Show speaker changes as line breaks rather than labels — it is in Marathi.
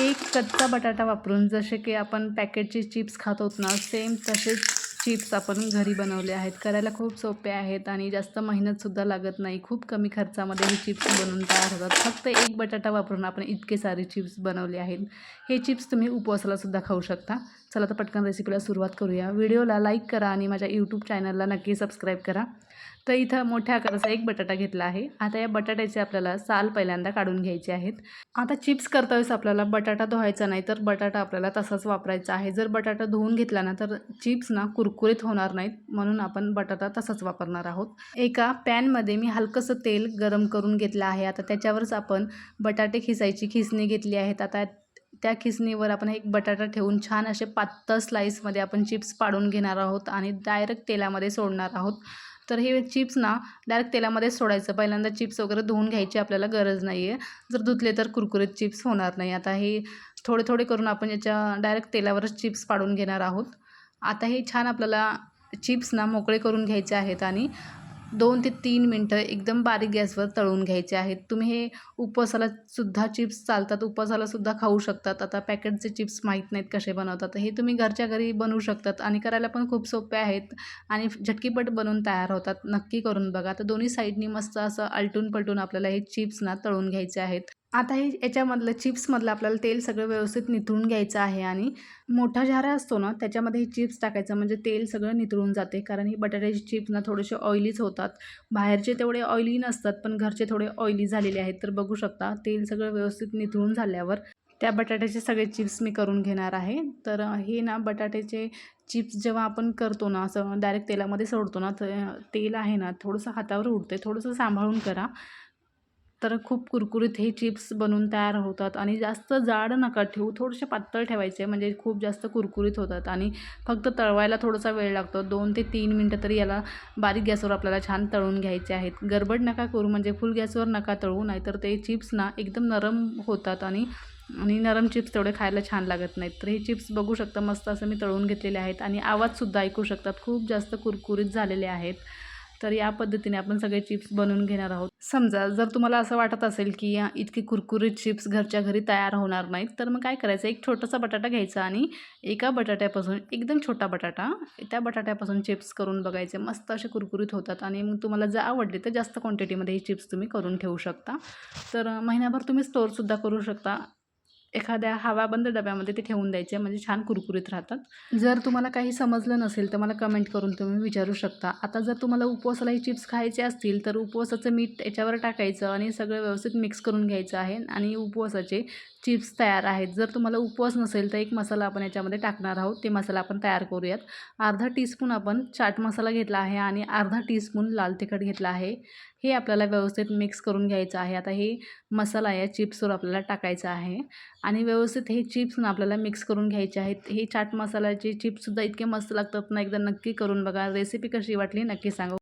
एक कच्चा बटाटा वापरून जसे की आपण पॅकेटचे चिप्स खात आहोत ना सेम तसेच चिप्स आपण घरी बनवले आहेत. करायला खूप सोपे आहेत आणि जास्त मेहनतसुद्धा लागत नाही. खूप कमी खर्चामध्ये हे चिप्स बनवून तयार होतात. फक्त एक बटाटा वापरून आपण इतके सारे चिप्स बनवले आहेत. हे चिप्स तुम्ही उपवासालासुद्धा खाऊ शकता. चला तर पटकन रेसिपीला सुरुवात करूया. व्हिडिओला लाईक करा आणि माझ्या यूट्यूब चॅनलला नक्की सबस्क्राईब करा. तर इथं मोठ्या आकाराचा एक बटाटा घेतला आहे. आता या बटाट्याचे आपल्याला साल पहिल्यांदा काढून घ्यायचे आहेत. आता चिप्स करता वेळेस आपल्याला बटाटा धुवायचा नाही तर बटाटा आपल्याला तसाच वापरायचा आहे. जर बटाटा धुवून घेतला ना तर चिप्स ना कुरकुरीत होणार नाहीत म्हणून आपण बटाटा तसाच वापरणार आहोत. एका पॅनमध्ये मी हलकंसं तेल गरम करून घेतलं आहे. आता त्याच्यावरच आपण बटाटे खिसायची खिसणी घेतली आहेत. आता त्या खिसणीवर आपण एक बटाटा ठेवून छान असे पातळ स्लाईसमध्ये आपण चिप्स पाडून घेणार आहोत आणि डायरेक्ट तेलामध्ये सोडणार आहोत. तर हे चिप्स ना डायरेक्ट तेलामध्येच सोडायचं. पहिल्यांदा चिप्स वगैरे धुवून घ्यायची आपल्याला गरज नाही आहे जर धुतले तर कुरकुरीत चिप्स होणार नाही. आता हे थोडे थोडे करून आपण याच्या डायरेक्ट तेलावरच चिप्स पाडून घेणार आहोत. आता हे छान आपल्याला चिप्स ना मोकळे करून घ्यायचे आहेत आणि दोन ते तीन मिनटं एकदम बारीक गॅसवर तळून घ्यायचे आहेत. तुम्ही हे उपवासाला सुद्धा चिप्स चालतात उपवासाला सुद्धा खाऊ शकतात. आता पॅकेटचे चिप्स माहीत नाहीत कसे बनवतात. हे तुम्ही घरच्या घरी बनवू शकतात आणि करायला पण खूप सोपे आहेत आणि झटकीपट बनवून तयार होतात. नक्की करून बघा. तर दोन्ही साईडनी मस्त असं आलटून पलटून आपल्याला हे चिप्स ना तळून घ्यायचे आहेत. आता हे याच्यामधलं चिप्समधलं आपल्याला तेल सगळं व्यवस्थित निथळून घ्यायचं आहे आणि मोठा झारा असतो ना त्याच्यामध्ये हे चिप्स टाकायचं म्हणजे तेल सगळं निथळून जाते. कारण ही बटाट्याची चिप्स ना थोडेसे ऑइलीच होतात. बाहेरचे तेवढे ऑइली नसतात पण घरचे थोडे ऑइली झालेले आहेत. तर बघू शकता तेल सगळं व्यवस्थित निथळून झाल्यावर त्या बटाट्याचे सगळे चिप्स मी करून घेणार आहे. तर हे ना बटाट्याचे चिप्स जेव्हा आपण करतो ना असं डायरेक्ट तेलामध्ये सोडतो ना तर तेल आहे ना थोडंसं हातावर उडते. थोडंसं सांभाळून करा. तर खूप कुरकुरीत हे चिप्स बनून तयार होतात आणि जास्त जाड नका ठेवू थोडेसे पातळ ठेवायचे म्हणजे खूप जास्त कुरकुरीत होतात आणि फक्त तळवायला थोडासा वेळ लागतो. दोन ते तीन मिनटं तरी याला बारीक गॅसवर आपल्याला छान तळून घ्यायचे आहेत. गडबड नका करू म्हणजे फुल गॅसवर नका तळू नाहीतर ते चिप्स ना एकदम नरम होतात आणि आणि नरम चिप्स तेवढे खायला छान लागत नाहीत. तर हे चिप्स बघू शकता मस्त असं मी तळून घेतलेले आहेत आणि आवाजसुद्धा ऐकू शकतात. खूप जास्त कुरकुरीत झालेले आहेत. तर या पद्धतीने आपण सगळे चिप्स बनवून घेणार आहोत. समजा जर तुम्हाला असं वाटत असेल की इतकी कुरकुरीत चिप्स घरच्या घरी तयार होणार नाहीत तर मग काय करायचं? एक छोटासा बटाटा घ्यायचा आणि एका बटाट्यापासून एकदम छोटा बटाटा त्या बटाट्यापासून चिप्स करून बघायचे. मस्त असे कुरकुरीत होतात आणि मग तुम्हाला जर आवडले तर जास्त क्वांटिटीमध्ये हे चिप्स तुम्ही करून ठेवू शकता. तर महिन्याभर तुम्ही स्टोअरसुद्धा करू शकता. एखाद्या हवाबंद डब्यामध्ये ते ठेवून द्यायचे म्हणजे छान कुरकुरीत राहतात. जर तुम्हाला काही समजलं नसेल तर मला कमेंट करून तुम्ही विचारू शकता. आता जर तुम्हाला उपवासाला चिप्स खायचे असतील तर उपवासाचं मीठ याच्यावर टाकायचं आणि सगळं व्यवस्थित मिक्स करून घ्यायचं आहे आणि उपवासाचे चिप्स तयार आहेत. जर तुम्हाला उपवास नसेल तर एक मसाला आपण याच्यामध्ये टाकणार आहोत. ते मसाला आपण तयार करूयात. अर्धा टीस्पून आपण चाट मसाला घेतला आहे आणि अर्धा टीस्पून लाल तिखट घेतला आहे. हे आपल्याला व्यवस्थित मिक्स करून घ्यायचं आहे. आता हे मसाला या चिप्सवर आपल्याला टाकायचा आहे. आणि व्यवस्थित हे चिप्स ना आपल्याला मिक्स करून घ्यायचे आहेत. हे चाट मसाल्याचे चिप्ससुद्धा इतके मस्त लागतात ना एकदा नक्की करून बघा. रेसिपी कशी वाटली नक्की सांगा.